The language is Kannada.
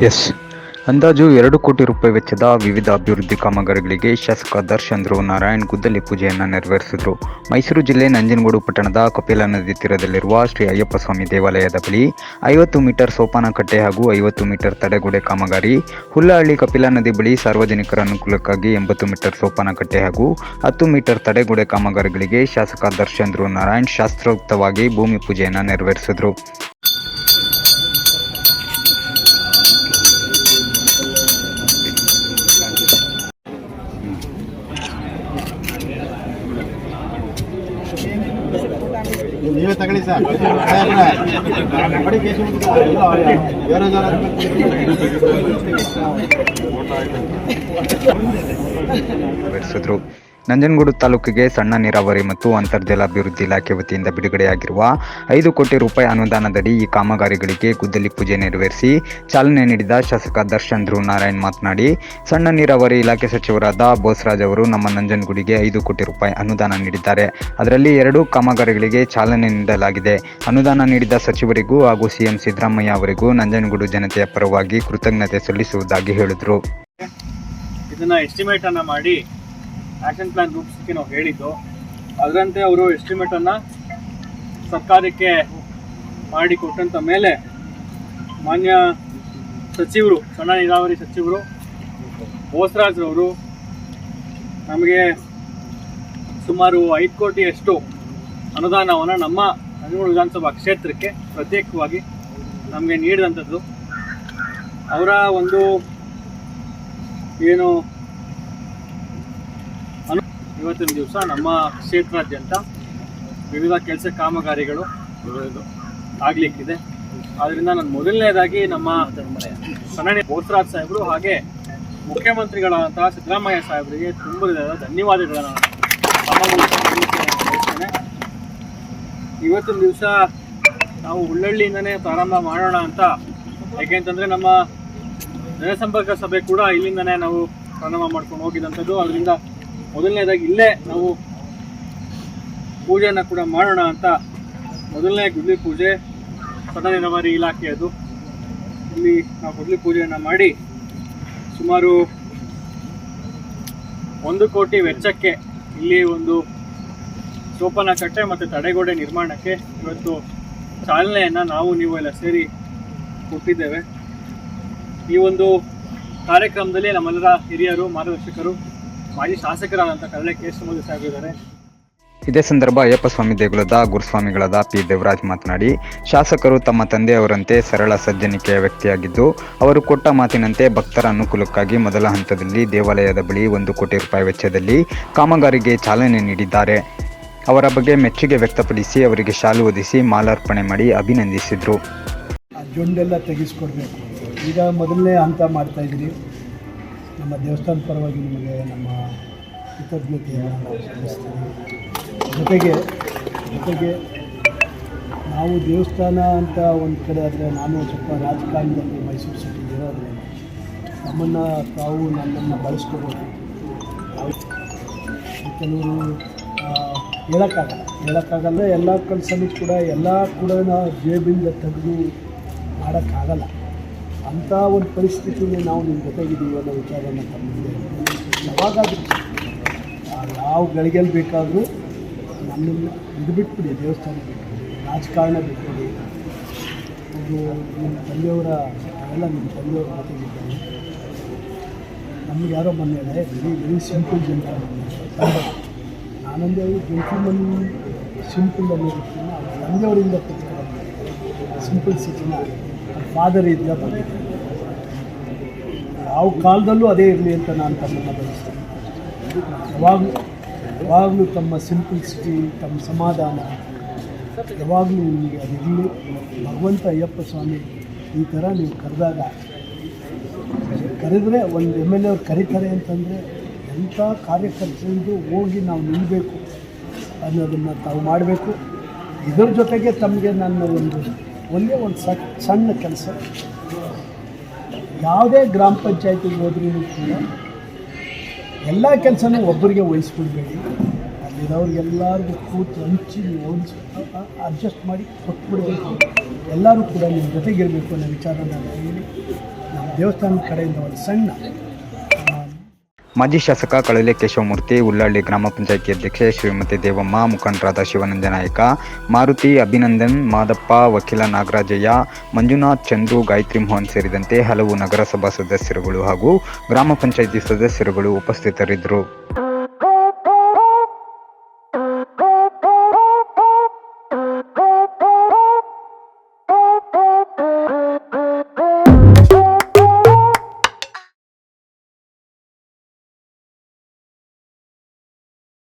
ಎಸ್. ಅಂದಾಜು ಎರಡು ಕೋಟಿ ರೂಪಾಯಿ ವೆಚ್ಚದ ವಿವಿಧ ಅಭಿವೃದ್ಧಿ ಕಾಮಗಾರಿಗಳಿಗೆ ಶಾಸಕ ದರ್ಶನ್ ಧ್ರುವ ನಾರಾಯಣ್ ಗುದ್ದಲಿ ಪೂಜೆಯನ್ನು ನೆರವೇರಿಸಿದರು. ಮೈಸೂರು ಜಿಲ್ಲೆ ನಂಜನಗೂಡು ಪಟ್ಟಣದ ಕಪಿಲಾ ನದಿ ತೀರದಲ್ಲಿರುವ ಶ್ರೀ ಅಯ್ಯಪ್ಪ ಸ್ವಾಮಿ ದೇವಾಲಯದ ಬಳಿ ಐವತ್ತು ಮೀಟರ್ ಸೋಪಾನ ಕಟ್ಟೆ ಹಾಗೂ ಐವತ್ತು ಮೀಟರ್ ತಡೆಗೋಡೆ ಕಾಮಗಾರಿ ಹುಲ್ಲಹಳ್ಳಿ ಕಪಿಲಾ ನದಿ ಬಳಿ ಸಾರ್ವಜನಿಕರ ಅನುಕೂಲಕ್ಕಾಗಿ ಎಂಬತ್ತು ಮೀಟರ್ ಸೋಪಾನ ಕಟ್ಟೆ ಹಾಗೂ ಹತ್ತು ಮೀಟರ್ ತಡೆಗೋಡೆ ಕಾಮಗಾರಿಗಳಿಗೆ ಶಾಸಕ ದರ್ಶನ್ ಧ್ರುವ ನಾರಾಯಣ್ ಶಾಸ್ತ್ರೋಕ್ತವಾಗಿ ಭೂಮಿ ಪೂಜೆಯನ್ನು ನೆರವೇರಿಸಿದರು. ನೀವೇ ನಂಜನಗೂಡು ತಾಲೂಕಿಗೆ ಸಣ್ಣ ನೀರಾವರಿ ಮತ್ತು ಅಂತರ್ಜಲ ಅಭಿವೃದ್ಧಿ ಇಲಾಖೆ ವತಿಯಿಂದ ಬಿಡುಗಡೆಯಾಗಿರುವ ಐದು ಕೋಟಿ ರೂಪಾಯಿ ಅನುದಾನದಡಿ ಈ ಕಾಮಗಾರಿಗಳಿಗೆ ಗುದ್ದಲಿ ಪೂಜೆ ನೆರವೇರಿಸಿ ಚಾಲನೆ ನೀಡಿದ ಶಾಸಕ ದರ್ಶನ್ ಧ್ರುವ ನಾರಾಯಣ್ ಮಾತನಾಡಿ, ಸಣ್ಣ ನೀರಾವರಿ ಇಲಾಖೆ ಸಚಿವರಾದ ಬೋಸರಾಜ್ ಅವರು ನಮ್ಮ ನಂಜನಗೂಡಿಗೆ ಐದು ಕೋಟಿ ರೂಪಾಯಿ ಅನುದಾನ ನೀಡಿದ್ದಾರೆ. ಅದರಲ್ಲಿ ಎರಡು ಕಾಮಗಾರಿಗಳಿಗೆ ಚಾಲನೆ ನೀಡಲಾಗಿದೆ. ಅನುದಾನ ನೀಡಿದ ಸಚಿವರಿಗೂ ಹಾಗೂ ಸಿಎಂ ಸಿದ್ದರಾಮಯ್ಯ ಅವರಿಗೂ ನಂಜನಗೂಡು ಜನತೆಯ ಪರವಾಗಿ ಕೃತಜ್ಞತೆ ಸಲ್ಲಿಸುವುದಾಗಿ ಹೇಳಿದರು. ಇದನ್ನು ಎಸ್ಟಿಮೇಟನ್ನು ಮಾಡಿ ಆಕ್ಷನ್ ಪ್ಲಾನ್ ರೂಪಿಸಕ್ಕೆ ನಾವು ಹೇಳಿದ್ದು. ಅದರಂತೆ ಅವರು ಎಸ್ಟಿಮೇಟನ್ನು ಸರ್ಕಾರಕ್ಕೆ ಮಾಡಿ ಕೊಟ್ಟಂತ ಮೇಲೆ ಮಾನ್ಯ ಸಚಿವರು, ಸಣ್ಣ ನೀರಾವರಿ ಸಚಿವರು ಬೋಸರಾಜ್ರವರು ನಮಗೆ ಸುಮಾರು ಐದು ಕೋಟಿಯಷ್ಟು ಅನುದಾನವನ್ನು ನಮ್ಮ ನಂಜನಗೂಡು ವಿಧಾನಸಭಾ ಕ್ಷೇತ್ರಕ್ಕೆ ಪ್ರತ್ಯೇಕವಾಗಿ ನಮಗೆ ನೀಡಿದಂಥದ್ದು. ಅವರ ಒಂದು ಏನು ಇವತ್ತಿನ ದಿವಸ ನಮ್ಮ ಕ್ಷೇತ್ರಾದ್ಯಂತ ವಿವಿಧ ಕೆಲಸ ಕಾಮಗಾರಿಗಳು ಆಗಲಿಕ್ಕಿದೆ. ಆದ್ದರಿಂದ ನಾನು ಮೊದಲನೇದಾಗಿ ನಮ್ಮ ಸಣ್ಣ ಬೋಸರಾಜ್ ಸಾಹೇಬರು ಹಾಗೆ ಮುಖ್ಯಮಂತ್ರಿಗಳಾದಂತಹ ಸಿದ್ದರಾಮಯ್ಯ ಸಾಹೇಬರಿಗೆ ತುಂಬ ಧನ್ಯವಾದಗಳನ್ನು ಬಯಸ್ತೇನೆ. ಇವತ್ತಿನ ದಿವಸ ನಾವು ಹುಳ್ಳಳ್ಳಿಯಿಂದನೇ ಪ್ರಾರಂಭ ಮಾಡೋಣ ಅಂತ. ಯಾಕೆಂತಂದ್ರೆ ನಮ್ಮ ಜನಸಂಪರ್ಕ ಸಭೆ ಕೂಡ ಇಲ್ಲಿಂದನೇ ನಾವು ಪ್ರಾರಂಭ ಮಾಡ್ಕೊಂಡು ಹೋಗಿದಂಥದ್ದು. ಅದರಿಂದ ಮೊದಲನೇದಾಗಿ ಇಲ್ಲೇ ನಾವು ಪೂಜೆಯನ್ನು ಕೂಡ ಮಾಡೋಣ ಅಂತ ಮೊದಲನೇ ಗುಡ್ಲಿ ಪೂಜೆ ಸದನ ನೀರಾವರಿ ಇಲಾಖೆಯದು ಇಲ್ಲಿ ನಾವು ಗುಡ್ಲಿ ಪೂಜೆಯನ್ನು ಮಾಡಿ ಸುಮಾರು ಒಂದು ಕೋಟಿ ವೆಚ್ಚಕ್ಕೆ ಇಲ್ಲಿ ಒಂದು ಸೋಪನ ಕಟ್ಟೆ ಮತ್ತು ತಡೆಗೋಡೆ ನಿರ್ಮಾಣಕ್ಕೆ ಇವತ್ತು ಚಾಲನೆಯನ್ನು ನಾವು ನೀವು ಎಲ್ಲ ಸೇರಿ ಕೊಟ್ಟಿದ್ದೇವೆ. ಈ ಒಂದು ಕಾರ್ಯಕ್ರಮದಲ್ಲಿ ನಮ್ಮೆಲ್ಲರ ಹಿರಿಯರು, ಮಾರ್ಗದರ್ಶಕರು ಮಾಜಿ ಶಾಸಕರಾದಂಥ ಕೇಶವಮೂರ್ತಿ ಸಾಹೇಬ್ ಇದ್ದಾರೆ. ಇದೇ ಸಂದರ್ಭ ಅಯ್ಯಪ್ಪ ಸ್ವಾಮಿ ದೇಗುಲದ ಗುರುಸ್ವಾಮಿಗಳಾದ ಪಿ ದೇವರಾಜ್ ಮಾತನಾಡಿ ಶಾಸಕರು ತಮ್ಮ ತಂದೆಯವರಂತೆ ಸರಳ ಸಜ್ಜನಿಕೆಯ ವ್ಯಕ್ತಿಯಾಗಿದ್ದು ಅವರು ಕೊಟ್ಟ ಮಾತಿನಂತೆ ಭಕ್ತರ ಅನುಕೂಲಕ್ಕಾಗಿ ಮೊದಲ ಹಂತದಲ್ಲಿ ದೇವಾಲಯದ ಬಳಿ ಒಂದು ಕೋಟಿ ರೂಪಾಯಿ ವೆಚ್ಚದಲ್ಲಿ ಕಾಮಗಾರಿಗೆ ಚಾಲನೆ ನೀಡಿದ್ದಾರೆ. ಅವರ ಬಗ್ಗೆ ಮೆಚ್ಚುಗೆ ವ್ಯಕ್ತಪಡಿಸಿ ಅವರಿಗೆ ಶಾಲು ಒದಿಸಿ ಮಾಲಾರ್ಪಣೆ ಮಾಡಿ ಅಭಿನಂದಿಸಿದರು. ಜೊಂಡೆಲ್ಲ ತೆಗೆಸ್ಕೊಡ್ಬೇಕು. ಈಗ ಮೊದಲನೇ ಹಂತ ಮಾಡ್ತಾಯಿದ್ದೀರಿ ನಮ್ಮ ದೇವಸ್ಥಾನ ಪರವಾಗಿ ನಿಮಗೆ ನಮ್ಮ ಕೃತಜ್ಞತೆಯನ್ನು ನಾವು ಸಲ್ಲಿಸ್ತೀವಿ. ಜೊತೆಗೆ ಜೊತೆಗೆ ನಾವು ದೇವಸ್ಥಾನ ಅಂತ ಒಂದು ಕಡೆ ಆದರೆ ನಾನು ಸ್ವಲ್ಪ ರಾಜಕಾರಣದಲ್ಲಿ ಮೈಸೂರು ಸಿಟಿಗೆ ಇರೋದ್ರಿಂದ ನಮ್ಮನ್ನು ತಾವು ನನ್ನನ್ನು ಬಳಸ್ಕೋಬೋದು. ಕೆಲವರು ಹೇಳೋಕ್ಕಾಗಲ್ಲ. ಹೇಳೋಕ್ಕಾಗಲ್ಲ, ಎಲ್ಲ ಕೆಲಸನೂ ಕೂಡ, ಎಲ್ಲ ಕೂಡ ಜೇಬಿಂದ ತೆಗೆದು ಮಾಡೋಕ್ಕಾಗಲ್ಲ. ಅಂಥ ಒಂದು ಪರಿಸ್ಥಿತಿಯಲ್ಲಿ ನಾವು ನಿಮ್ಮ ಜೊತೆಗಿದ್ದೀವಿ ಅನ್ನೋ ವಿಚಾರವನ್ನು ತಮ್ಮಿದೆ ಯಾವಾಗಾದರೂ ಯಾವ ಗಳಿಗೆಯಲ್ಲಿ ಬೇಕಾದರೂ ನಮ್ಮನ್ನು ಇದು ಬಿಟ್ಬಿಡಿ ದೇವಸ್ಥಾನ ಬಿಟ್ಬಿಡಿ ರಾಜಕಾರಣ ಬಿಟ್ಬಿಡಿ. ಒಂದು ನಿಮ್ಮ ತಂದೆಯವರ, ಎಲ್ಲ ನಿಮ್ಮ ತಂದೆಯವರ ಮಾತಿಗಿದ್ದಾರೆ ನಮ್ಗೆ ಯಾರೋ ಮೊನ್ನೆ ವೆರಿ ವೆರಿ ಸಿಂಪಲ್ ಜನರ ನಾನೊಂದೇ ಜೆಂಟಲ್ಮನ್ ಸಿಂಪಲ್ ಅನ್ನೋದಕ್ಕಿಂತ ತಂದೆಯವರಿಂದ ಸಿಂಪಲ್ ಸಿಟಿನ ಫಾದರ್ ಇದ್ದ ಬಂದಿದೆ ಯಾವ ಕಾಲದಲ್ಲೂ ಅದೇ ಇರಲಿ ಅಂತ ನಾನು ತಮ್ಮನ್ನು ಬಯಸ್ತೇನೆ ಯಾವಾಗಲೂ ಯಾವಾಗಲೂ ತಮ್ಮ ಸಿಂಪ್ಲಿಸಿಟಿ ತಮ್ಮ ಸಮಾಧಾನ, ಯಾವಾಗಲೂ ನಿಮಗೆ ಅದಿರಲಿ ಭಗವಂತ ಅಯ್ಯಪ್ಪ ಸ್ವಾಮಿ ಈ ಥರ ನೀವು ಕರೆದಾಗ, ಕರೆದ್ರೆ ಒಂದು ಎಂ ಎಲ್ ಎ ಅವ್ರು ಕರೀತಾರೆ ಅಂತಂದರೆ ಎಂಥ ಕಾರ್ಯಕರ್ತರಿಗೂ ಹೋಗಿ ನಾವು ನಿಲ್ಲಬೇಕು ಅನ್ನೋದನ್ನು ತಾವು ಮಾಡಬೇಕು. ಇದರ ಜೊತೆಗೆ ತಮಗೆ ನನ್ನ ಒಂದು, ಒಂದೇ ಒಂದು ಸಣ್ಣ ಕೆಲಸ. ಯಾವುದೇ ಗ್ರಾಮ ಪಂಚಾಯತಿಗೆ ಹೋದ್ರೂ ಕೂಡ ಎಲ್ಲ ಕೆಲಸನೂ ಒಬ್ಬರಿಗೆ ವಹಿಸ್ಬಿಡ್ಬೇಡಿ. ಅಲ್ಲಿರೋರಿಗೆಲ್ಲರಿಗೂ ಕೂತು ಹಂಚಿ ನೀವು ಅಡ್ಜಸ್ಟ್ ಮಾಡಿ ಕೊಟ್ಬಿಡ್ಬೇಕು. ಎಲ್ಲರೂ ಕೂಡ ನಿಮ್ಮ ಜೊತೆಗಿರಬೇಕು ಅನ್ನೋ ವಿಚಾರ ನಾನು ಹೇಳಿ ನಮ್ಮ ದೇವಸ್ಥಾನದ ಕಡೆಯಿಂದ ಒಂದು ಸಣ್ಣ ಮಾಜಿ ಶಾಸಕ ಕಳಲೆ ಕೇಶವಮೂರ್ತಿ, ಉಳ್ಳಾಳ್ಳಿ ಗ್ರಾಮ ಪಂಚಾಯಿತಿ ಅಧ್ಯಕ್ಷೆ ಶ್ರೀಮತಿ ದೇವಮ್ಮ, ಮುಖಂಡರಾದ ಶಿವನಂಜನಾಯಕ ಮಾರುತಿ ಅಭಿನಂದನ್, ಮಾದಪ್ಪ, ವಕೀಲ ನಾಗರಾಜಯ್ಯ, ಮಂಜುನಾಥ್ ಚಂದ್ರು ಗಾಯತ್ರಿ ಮೋಹನ್ ಸೇರಿದಂತೆ ಹಲವು ನಗರಸಭಾ ಸದಸ್ಯರುಗಳು ಹಾಗೂ ಗ್ರಾಮ ಪಂಚಾಯಿತಿ ಸದಸ್ಯರುಗಳು ಉಪಸ್ಥಿತರಿದ್ದರು.